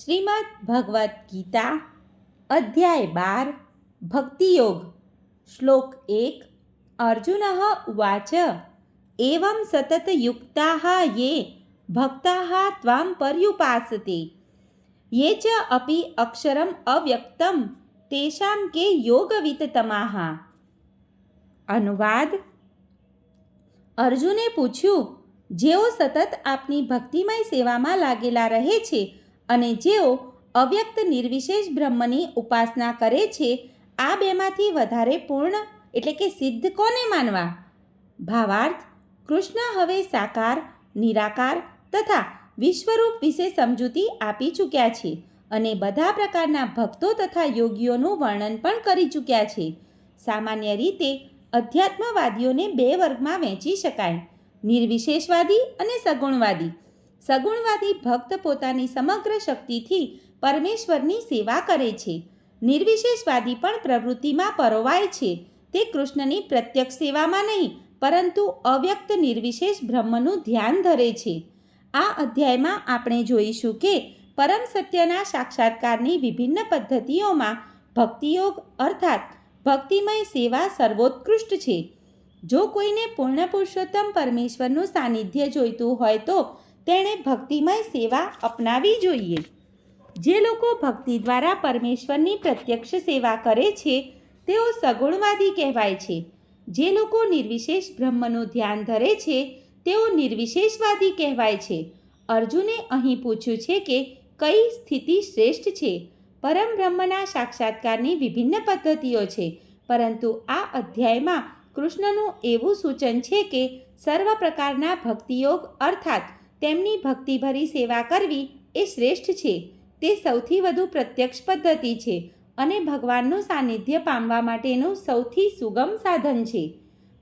શ્રીમદ્ ભગવદ્ ગીતા, અધ્યાય બાર ભક્તિયોગ શ્લોક એક, અર્જુન ઉવાચ એવં સતતયુક્તાः યે ભક્તા ત્વાં પર્યુપાસતે, યે ચ અપી અક્ષરમ અવ્યક્તમ તેષાં કે યોગવિતતમાહ. અનુવાદ, અર્જુને પૂછ્યું, જેઓ સતત આપની ભક્તિમય સેવામાં લાગેલા રહે છે અને જેઓ અવ્યક્ત નિર્વિશેષ બ્રહ્મની ઉપાસના કરે છે, આ બેમાંથી વધારે પૂર્ણ એટલે કે સિદ્ધ કોને માનવા? ભાવાર્થ, કૃષ્ણ હવે સાકાર, નિરાકાર તથા વિશ્વરૂપ વિશે સમજૂતી આપી ચૂક્યા છે અને બધા પ્રકારના ભક્તો તથા યોગીઓનું વર્ણન પણ કરી ચૂક્યા છે. સામાન્ય રીતે અધ્યાત્મવાદીઓને બે વર્ગમાં વહેંચી શકાય. નિર્વિશેષવાદી અને સગુણવાદી. સગુણવાદી ભક્ત પોતાની સમગ્ર શક્તિથી પરમેશ્વરની સેવા કરે છે. નિર્વિશેષવાદી પણ પ્રવૃત્તિમાં પરોવાય છે. તે કૃષ્ણની પ્રત્યક્ષ સેવામાં નહીં, પરંતુ અવ્યક્ત નિર્વિશેષ બ્રહ્મનું ધ્યાન ધરે છે. આ અધ્યાયમાં આપણે જોઈશું કે પરમ સત્યના સાક્ષાત્કારની વિભિન્ન પદ્ધતિઓમાં ભક્તિયોગ અર્થાત ભક્તિમય સેવા સર્વોત્કૃષ્ટ છે. જો કોઈને પૂર્ણ પુરુષોત્તમ પરમેશ્વરનું સાનિધ્ય જોઈતું હોય તો તેણે ભક્તિમય સેવા અપનાવી જોઈએ. જે લોકો ભક્તિ દ્વારા પરમેશ્વરની પ્રત્યક્ષ સેવા કરે છે, તેઓ સગુણવાદી કહેવાય છે. જે લોકો નિર્વિશેષ બ્રહ્મનું ધ્યાન ધરે છે, તેઓ નિર્વિશેષવાદી કહેવાય છે. અર્જુને અહીં પૂછ્યું છે કે કઈ સ્થિતિ શ્રેષ્ઠ છે? પરમ બ્રહ્મના સાક્ષાત્કારની વિભિન્ન પદ્ધતિઓ છે, પરંતુ આ અધ્યાયમાં કૃષ્ણનું એવું સૂચન છે કે સર્વ પ્રકારના ભક્તિયોગ અર્થાત તેમની ભક્તિભરી સેવા કરવી એ શ્રેષ્ઠ છે. તે સૌથી વધુ પ્રત્યક્ષ પદ્ધતિ છે અને ભગવાનનું સાનિધ્ય પામવા માટેનું સૌથી સુગમ સાધન છે.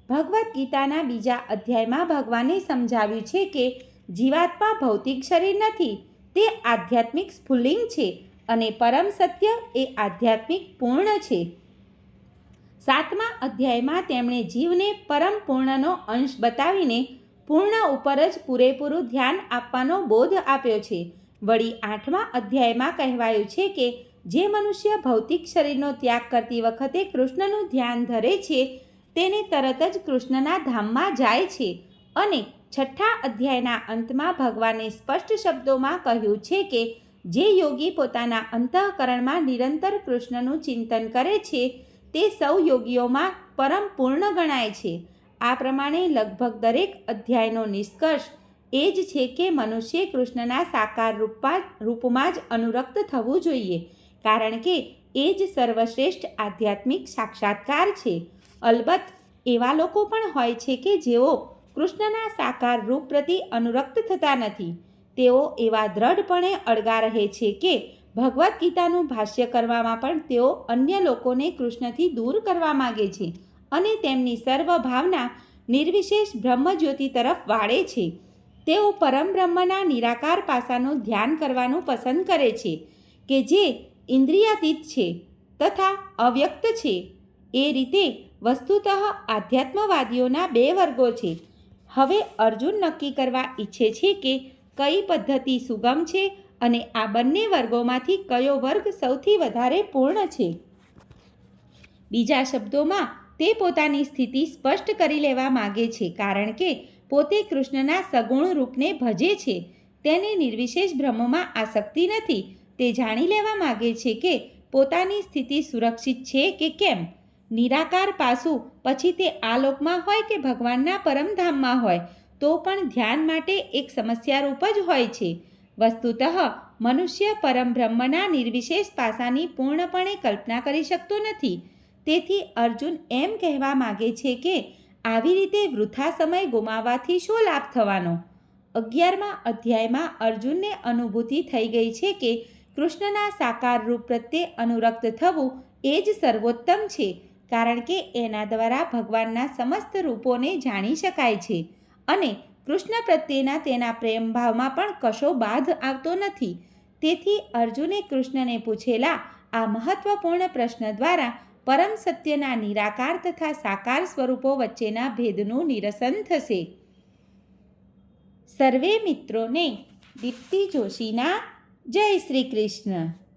ભગવદ્ ગીતાના બીજા અધ્યાયમાં ભગવાને સમજાવ્યું છે કે જીવાત્મા ભૌતિક શરીર નથી, તે આધ્યાત્મિક સ્ફુલ્લિંગ છે અને પરમ સત્ય એ આધ્યાત્મિક પૂર્ણ છે. સાતમા અધ્યાયમાં તેમણે જીવને પરમ પૂર્ણનો અંશ બતાવીને પૂર્ણ ઉપર જ પૂરેપૂરું ધ્યાન આપવાનો બોધ આપ્યો છે. વળી આઠમા અધ્યાયમાં કહેવાયું છે કે, જે મનુષ્ય ભૌતિક શરીરનો ત્યાગ કરતી વખતે કૃષ્ણનું ધ્યાન ધરે છે, તેને તરત જ કૃષ્ણના ધામમાં જાય છે અને છઠ્ઠા અધ્યાયના અંતમાં ભગવાને સ્પષ્ટ શબ્દોમાં કહ્યું છે કે, જે યોગી પોતાના અંતઃકરણમાં નિરંતર કૃષ્ણનું ચિંતન કરે છે, તે સૌ યોગીઓમાં પરમ પૂર્ણ ગણાય છે. આ પ્રમાણે લગભગ દરેક અધ્યાયનો નિષ્કર્ષ એ જ છે કે મનુષ્ય કૃષ્ણના સાકાર રૂપમાં રૂપમાં જ અનુરક્ત થવું જોઈએ, કારણ કે એ જ સર્વશ્રેષ્ઠ આધ્યાત્મિક સાક્ષાત્કાર છે. અલબત્ત, એવા લોકો પણ હોય છે કે જેઓ કૃષ્ણના સાકાર રૂપ પ્રતિ અનુરક્ત થતા નથી. તેઓ એવા દ્રઢપણે અળગા રહે છે કે ભગવદ્ ગીતાનું ભાષ્ય કરવામાં પણ તેઓ અન્ય લોકોને કૃષ્ણથી દૂર કરવા માગે છે. અને તેમની સર્વ ભાવના નિર્વિશેષ બ્રહ્મજ્યોતિ તરફ વાળે છે. તેઓ પરમ બ્રહ્મના નિરાકાર પાસાનું ધ્યાન કરવાનું પસંદ કરે છે કે જે ઇન્દ્રિયાતીત છે તથા અવ્યક્ત છે. એ રીતે વસ્તુતઃ આધ્યાત્મવાદીઓના બે વર્ગો છે. હવે અર્જુન નક્કી કરવા ઈચ્છે છે કે કઈ પદ્ધતિ સુગમ છે અને આ બંને વર્ગોમાંથી કયો વર્ગ સૌથી વધારે પૂર્ણ છે? બીજા શબ્દોમાં તે પોતાની સ્થિતિ સ્પષ્ટ કરી લેવા માગે છે, કારણ કે પોતે કૃષ્ણના સગુણ રૂપને ભજે છે. તેને નિર્વિશેષ બ્રહ્મમાં આસક્તિ નથી. તે જાણી લેવા માગે છે કે પોતાની સ્થિતિ સુરક્ષિત છે કે કેમ? નિરાકાર પાસું પછી તે આ લોકમાં હોય કે ભગવાનના પરમધામમાં હોય, તો પણ ધ્યાન માટે એક સમસ્યારૂપ જ હોય છે. વસ્તુતઃ, મનુષ્ય પરમબ્રહ્મના નિર્વિશેષ પાસાની પૂર્ણપણે કલ્પના કરી શકતો નથી. તેથી અર્જુન એમ કહેવા માગે છે કે આવી રીતે વૃથા સમય ગુમાવવાથી શું લાભ થવાનો? અગિયારમા અધ્યાયમાં અર્જુનને અનુભૂતિ થઈ ગઈ છે કે કૃષ્ણના સાકાર રૂપ પ્રત્યે અનુરક્ત થવું એ જ સર્વોત્તમ છે, કારણ કે એના દ્વારા ભગવાનના સમસ્ત રૂપોને જાણી શકાય છે અને કૃષ્ણ પ્રત્યેના તેના પ્રેમભાવમાં પણ કશો બાધ આવતો નથી. તેથી અર્જુને કૃષ્ણને પૂછેલા આ મહત્વપૂર્ણ પ્રશ્ન દ્વારા પરમ સત્યના નિરાકાર તથા સાકાર સ્વરૂપો વચ્ચેના ભેદનું નિરસન થશે. સર્વે મિત્રોને દીપ્તિ જોશીના જય શ્રી કૃષ્ણ.